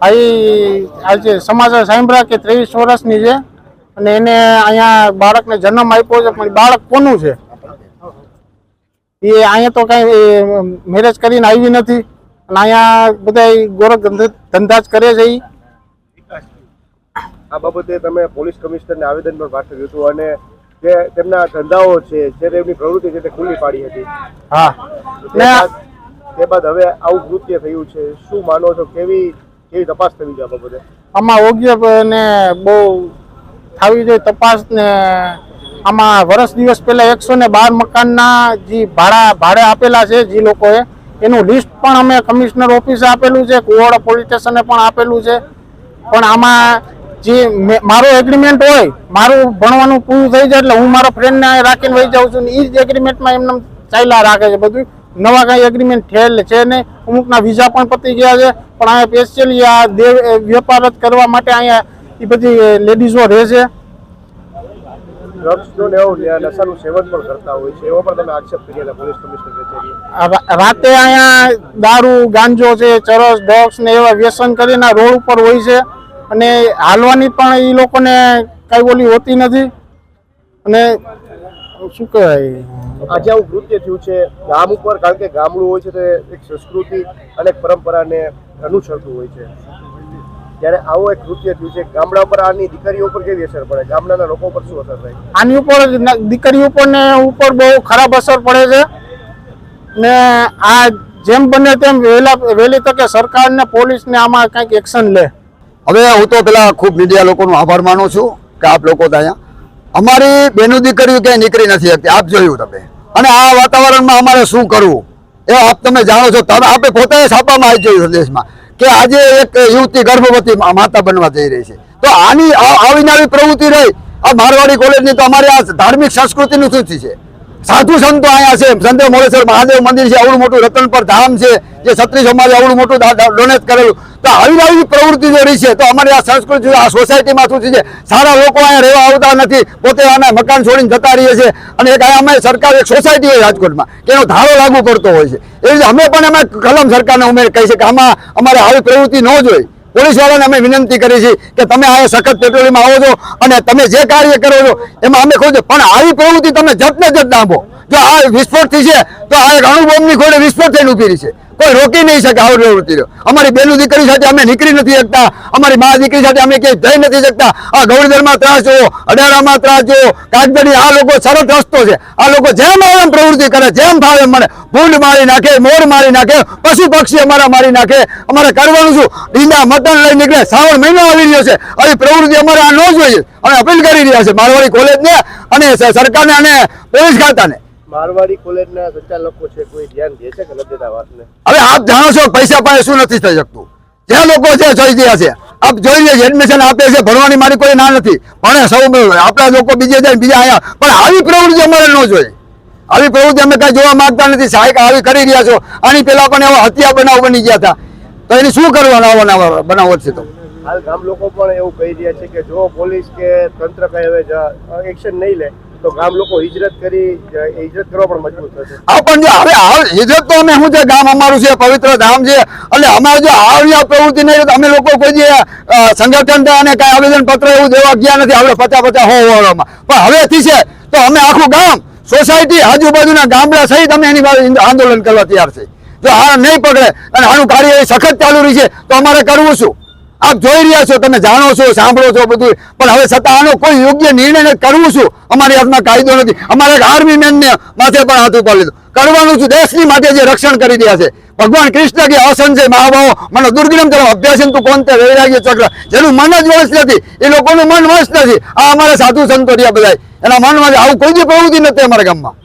ભાઈ આજે સમાચાર સાંભળ્યા કે ત્રેવીસ વર્ષની છે અને એને અહીંયા બાળકને જન્મ આપ્યો છે પણ બાળક કોનું છે? એ અહીંયા તો કઈ મેરેજ કરીને આવી નથી. અને અહીંયા બધા ગોરખ ધંધા જ કરે છે એ આ બાબતે તમે પોલીસ કમિશનરને આવેદન પણ પાઠવ્યું હતું અને જે તેમના ધંધાઓ છે જે તેમની પ્રવૃત્તિ છે તે ખુલ્લી પાડી હતી. હા. તે બાદ હવે આવું કૃત્ય થયું છે. શું માનો છો? કેવી કેવી તપાસ થવી જોઈએ આ બાબતે? આમાં યોગ્ય ને બહુ થવી જોઈએ તપાસ ને આમાં વર્ષ દિવસ પહેલા એકસો ને બાર મકાનના જે ભાડા ભાડે આપેલા છે જે લોકોએ, એનું લિસ્ટ પણ અમે કમિશનર ઓફિસે આપેલું છે, કુવાડા પોલીસ સ્ટેશને પણ આપેલું છે. પણ આમાં જે મારો એગ્રીમેન્ટ હોય, મારું ભણવાનું પૂરું થઈ જાય એટલે હું મારા ફ્રેન્ડને રાખીને વહી જાઉં છું ને એ જ એગ્રીમેન્ટમાં એમને ચાલ્યા રાખે છે બધું નવા કાંઈ એગ્રીમેન્ટ થયેલ છે નહીં. અમુકના વિઝા પણ પતી ગયા છે. પણ અહીંયા સ્પેશિયલી આ દેવ વેપાર જ કરવા માટે અહીંયા એ બધી લેડીઝો રહે છે. રાતે અહીંયા દારૂ ગાંજો છે ચરસ ડોગ્સ ને એવા વ્યસન કરીને રોડ ઉપર હોય છે. અને હાલવાની પણ એ લોકોને કઈ ઓલી હોતી નથી. અને શું કહેવાય? આજે આવું કૃત્ય થયું છે ગામ ઉપર કારણ કે ગામડું હોય છે તે એક સંસ્કૃતિ અને એક પરંપરાને અનુસરતું હોય છે. જ્યારે આવું એક કૃત્ય થયું છે ગામડા ઉપર આની દીકરીઓ ઉપર કેવી અસર પડે? ગામડાના લોકો પર શું અસર થાય? આની ઉપર જ ન- દીકરી ઉપર ને ઉપર બહુ ખરાબ અસર પડે છે. ને આ જેમ બને તેમ વહેલા વહેલી તકે સરકાર ને પોલીસ ને આમાં કંઈક એક્શન લે. હવે હું તો પેલા ખૂબ મીડિયા લોકોનો આભાર માનું છું કે આપ લોકો તો અહીંયા અમારી બેનું દીકરીઓ ક્યાંય નીકળી નથી શકતી. આપ જોયું તમે. અને આ વાતાવરણમાં અમારે શું કરવું? એ આપ તમે જાણો છો. તમે આપણે પોતે છાપામાં આવી જોયું દેશમાં કે આજે એક યુવતી ગર્ભવતી માતા બનવા જઈ રહી છે. તો આની આવીને આવી પ્રવૃત્તિ રહી. આ મારવાડી કોલેજની તો અમારી આ ધાર્મિક સંસ્કૃતિનું શું છે? સાધુ સંતો અહીંયા છે. સંદેવ મોડેશ્વર મહાદેવ મંદિર છે આવડું મોટું રતનપર ધામ છે, જે છત્રી સમાજે આવડું મોટું ડોનેટ કરેલું. તો આવી આવી પ્રવૃત્તિ જો છે, તો અમારી આ સંસ્કૃતિ, આ સોસાયટીમાં શું છે? સારા લોકો અહીંયા રહેવા આવતા નથી, પોતે આના મકાન છોડીને જતા રહીએ છે અને એક અમે સરકાર, એક સોસાયટી હોય રાજકોટમાં, કે એનો ધારો લાગુ પડતો હોય છે. એ રીતે અમે પણ અમે કલમ સરકારને ઉમેર કહી છે કે આમાં અમારે આવી પ્રવૃત્તિ ન પોલીસ વાળાને અમે વિનંતી કરી છે કે તમે આ સખત પેટ્રોલિંગમાં આવો છો અને તમે જે કાર્ય કરો છો, એમાં અમે ખોજો પણ આવી પ્રવૃત્તિ તમે જત જટ જત જો આ વિસ્ફોટ થઈ છે, તો આ એક અણુબોમ્બની ખોડે વિસ્ફોટ થઈને ઊભી છે. કોઈ રોકી નહીં શકે આવી પ્રવૃત્તિ અમારી બેનું દીકરી સાથે અમે નીકળી નથી શકતા. અમારી મા દીકરી સાથે અમે ક્યાંય જઈ નથી શકતા. આ ગૌરીધરમાં ત્રાસ જુઓ અડારામાં ત્રાસ જુઓ કાગદડી આ લોકો સરળ રસ્તો છે. આ લોકો જેમ આવે એમ પ્રવૃત્તિ કરે, જેમ એમ મને ભૂંડ મારી નાખે, મોર મારી નાખે, પશુ પક્ષી અમારા મારી નાખે. અમારે કરવાનું શું? ડીંડા મટન લઈ નીકળે. શ્રાવણ મહિનો આવી રહ્યો છે. આવી પ્રવૃત્તિ અમારે આ ન જોઈએ. અમે અપીલ કરી રહ્યા છે મારવાડી કોલેજને અને સરકારને અને પોલીસ ખાતાને. મારવાડી કોલેજના સંચાલકો છે કોઈ ધ્યાન દે છે કે નથી દેતા વાતને? હવે આપ જાણો છો પૈસા પાસે શું નથી થઈ શકતું. જે લોકો છે જોઈ ગયા છે. આપ જોઈ એડમિશન આપે છે ભણવાની મારી કોઈ ના નથી. ભણે સૌ આપણા લોકો બીજે જાય બીજા અહીંયા પણ આવી પ્રવૃત્તિ અમારે ન જોઈએ. આવી પ્રવૃત્તિ અમે કઈ જોવા માંગતા નથી. સહાયક આવી કરી રહ્યા છો. આની પેલા પણ એવા હત્યા બનાવ બની ગયા હતા. તો એને શું કરવાના આવા નવા બનાવો છે તો? હાલ ગામ લોકો પણ એવું કહી રહ્યા છે કે જો પોલીસ કે તંત્ર કઈ હવે એક્શન નહીં લે તો ગામ લોકો હિજરત કરી હિજરત કરવા પણ મજબૂર થશે. હા, પણ જો હવે આ હિજરત તો અમે શું છે, ગામ અમારું છે, પવિત્ર ધામ છે. એટલે અમારે જો આવી પ્રવૃત્તિ નહીં અમે લોકો કોઈ જે સંગઠન અને કાંઈ આવેદન પત્ર એવું દેવા ગયા નથી હવે પચાસ પચાસ હો વાળામાં પણ હવેથી છે, તો અમે આખું ગામ, સોસાયટી, આજુબાજુના ગામડા સહિત અમે એની આંદોલન કરવા તૈયાર છે. જો આ નહીં પકડે અને આનું કાર્ય સખત ચાલુ રહી છે, તો અમારે કરવું શું? આપ જોઈ રહ્યા છો, તમે જાણો છો, સાંભળો છો બધું. પણ હવે છતાં આનો કોઈ યોગ્ય નિર્ણય. કરવું શું? અમારી હાથમાં કાયદો નથી. અમારે આર્મી મેનને માથે પણ હાથ ઉપર લીધું. કરવાનું છું દેશની માટે જે રક્ષણ કરી રહ્યા છે. ભગવાન કૃષ્ણ કે અસંજય મહાભાવો. મને દુર્ગમ કરો. અભ્યાસન તું કોણ તે? વૈરાગ્ય ચક્ર. જેનું મન જ વશ નથી. એ લોકોનું મન વશ નથી. આ અમારા સાધુ સંતો રહ્યા બધા એના મનમાં આવું કોઈ જ પ્રવૃત્તિ નથી અમારા ગામમાં.